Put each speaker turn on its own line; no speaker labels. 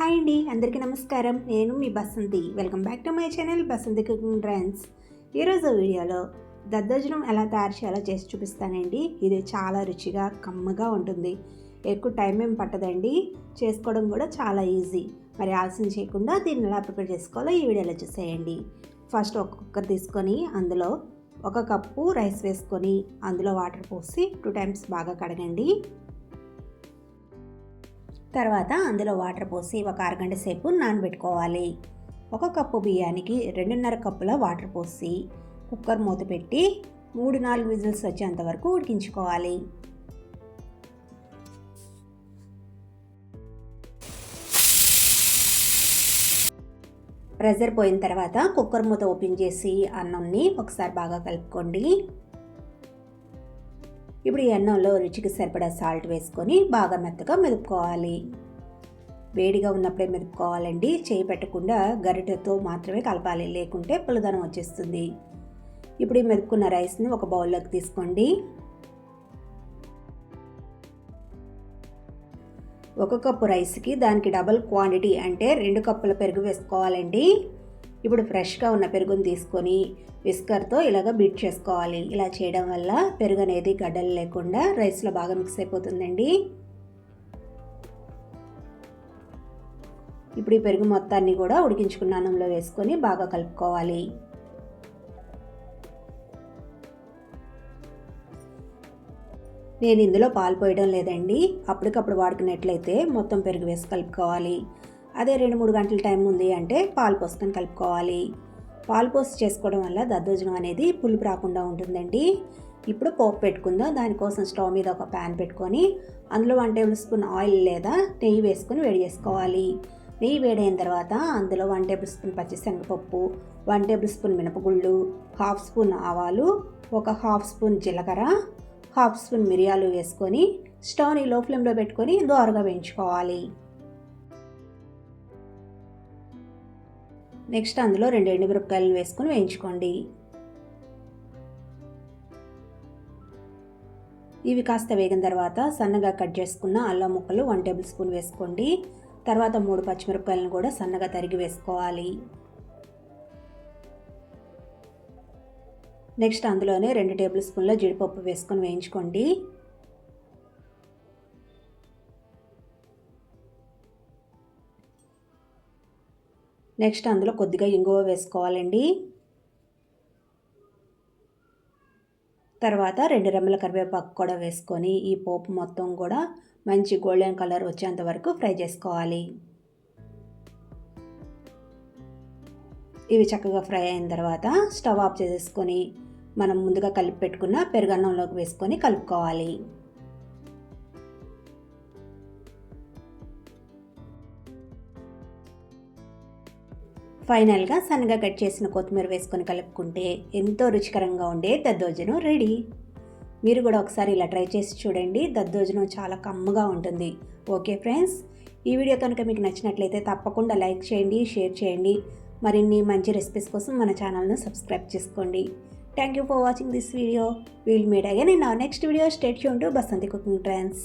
Hi అండి అందరికీ నమస్కారం. నేను మీ Basanti. Welcome back to my channel Basanti cooking trends. ఈరోజు వీడియోలో దద్దోజనం ఎలా తయారు చేయాలో చేసి చూపిస్తానండి. ఇది చాలా రుచిగా కమ్మగా ఉంటుంది. ఎక్కువ టైం ఏం పట్టదండి. చేసుకోవడం కూడా చాలా ఈజీ. మరి ఆలస్యం చేయకుండా దీన్ని ఎలా ప్రిపేర్ చేసుకోవాలో ఈ వీడియోలో చూసేయండి. ఫస్ట్ ఒక కుక్కర్ తీసుకొని అందులో ఒక కప్పు రైస్ వేసుకొని అందులో వాటర్ పోసి టూ టైమ్స్ బాగా కడగండి. తర్వాత అందులో వాటర్ పోసి ఒక అరగంట సేపు నానబెట్టుకోవాలి. ఒక కప్పు బియ్యానికి రెండున్నర కప్పుల వాటర్ పోసి కుక్కర్ మూత పెట్టి మూడు నాలుగు విజిల్స్ వచ్చేంత వరకు ఉడికించుకోవాలి. ప్రెజర్ పోయిన తర్వాత కుక్కర్ మూత ఓపెన్ చేసి అన్నంని ఒకసారి బాగా కలుపుకోండి. ఇప్పుడు ఈ అన్నంలో రుచికి సరిపడా సాల్ట్ వేసుకొని బాగా మెత్తగా మెదుపుకోవాలి. వేడిగా ఉన్నప్పుడే మెదుపుకోవాలండి. చేయి పెట్టకుండా గరిటెతో మాత్రమే కలపాలి. లేకుంటే పులదనం వచ్చేస్తుంది. ఇప్పుడు ఈ మెదుపుకున్న రైస్ని ఒక బౌల్లోకి తీసుకోండి. ఒక కప్పు రైస్కి దానికి డబల్ క్వాంటిటీ అంటే రెండు కప్పుల పెరుగు వేసుకోవాలండి. ఇప్పుడు ఫ్రెష్గా ఉన్న పెరుగుని తీసుకొని విస్కర్తో ఇలాగ బీట్ చేసుకోవాలి. ఇలా చేయడం వల్ల పెరుగు అనేది గడ్డలు లేకుండా రైస్లో బాగా మిక్స్ అయిపోతుందండి. ఇప్పుడు ఈ పెరుగు మొత్తాన్ని కూడా ఉడికించుకున్న అన్నంలో వేసుకొని బాగా కలుపుకోవాలి. నేను ఇందులో పాలు పోయడం లేదండి. అప్పటికప్పుడు వాడుకున్నట్లయితే మొత్తం పెరుగు వేసి కలుపుకోవాలి. అదే రెండు మూడు గంటల టైం ఉంది అంటే పాలు పోసుకొని కలుపుకోవాలి. పాలు పోసి చేసుకోవడం వల్ల దద్దోజనం అనేది పులుపు రాకుండా ఉంటుందండి. ఇప్పుడు పోపు పెట్టుకుందాం. దానికోసం స్టవ్ మీద ఒక ప్యాన్ పెట్టుకొని అందులో వన్ టేబుల్ స్పూన్ ఆయిల్ లేదా నెయ్యి వేసుకొని వేడి చేసుకోవాలి. నెయ్యి వేడైన తర్వాత అందులో వన్ టేబుల్ స్పూన్ పచ్చిశనగపప్పు వన్ టేబుల్ స్పూన్ మినపగుళ్ళు హాఫ్ స్పూన్ ఆవాలు ఒక హాఫ్ స్పూన్ జీలకర్ర హాఫ్ స్పూన్ మిరియాలు వేసుకొని స్టవ్ని లో ఫ్లేమ్లో పెట్టుకొని దోరగా వేయించుకోవాలి. నెక్స్ట్ అందులో రెండు ఎండుమిరపకాయలను వేసుకొని వేయించుకోండి. ఇవి కాస్త వేగిన తర్వాత సన్నగా కట్ చేసుకున్న అల్లం ముక్కలు వన్ టేబుల్ స్పూన్ వేసుకోండి. తర్వాత మూడు పచ్చిమిరపకాయలను కూడా సన్నగా తరిగి వేసుకోవాలి. నెక్స్ట్ అందులోనే రెండు టేబుల్ స్పూన్ల జీడిపప్పు వేసుకొని వేయించుకోండి. నెక్స్ట్ అందులో కొద్దిగా ఇంగువ వేసుకోవాలండి. తర్వాత రెండు రెమ్మల కరివేపాకు కూడా వేసుకొని ఈ పోపు మొత్తం కూడా మంచి గోల్డెన్ కలర్ వచ్చేంత వరకు ఫ్రై చేసుకోవాలి. ఇవి చక్కగా ఫ్రై అయిన తర్వాత స్టవ్ ఆఫ్ చేసేసుకొని మనం ముందుగా కలిపి పెట్టుకున్న పెరుగన్నంలోకి వేసుకొని కలుపుకోవాలి. ఫైనల్గా సన్నగా కట్ చేసిన కొత్తిమీర వేసుకొని కలుపుకుంటే ఎంతో రుచికరంగా ఉండే దద్దోజనం రెడీ. మీరు కూడా ఒకసారి ఇలా ట్రై చేసి చూడండి. దద్దోజనం చాలా కమ్మగా ఉంటుంది. Okay friends? ఈ వీడియో కనుక మీకు నచ్చినట్లయితే తప్పకుండా లైక్ చేయండి షేర్ చేయండి. మరిన్ని మంచి రెసిపీస్ కోసం మన ఛానల్ను సబ్స్క్రైబ్ చేసుకోండి. Thank you for watching this video. We'll meet again in next video stay Yoon to Basanti cooking trends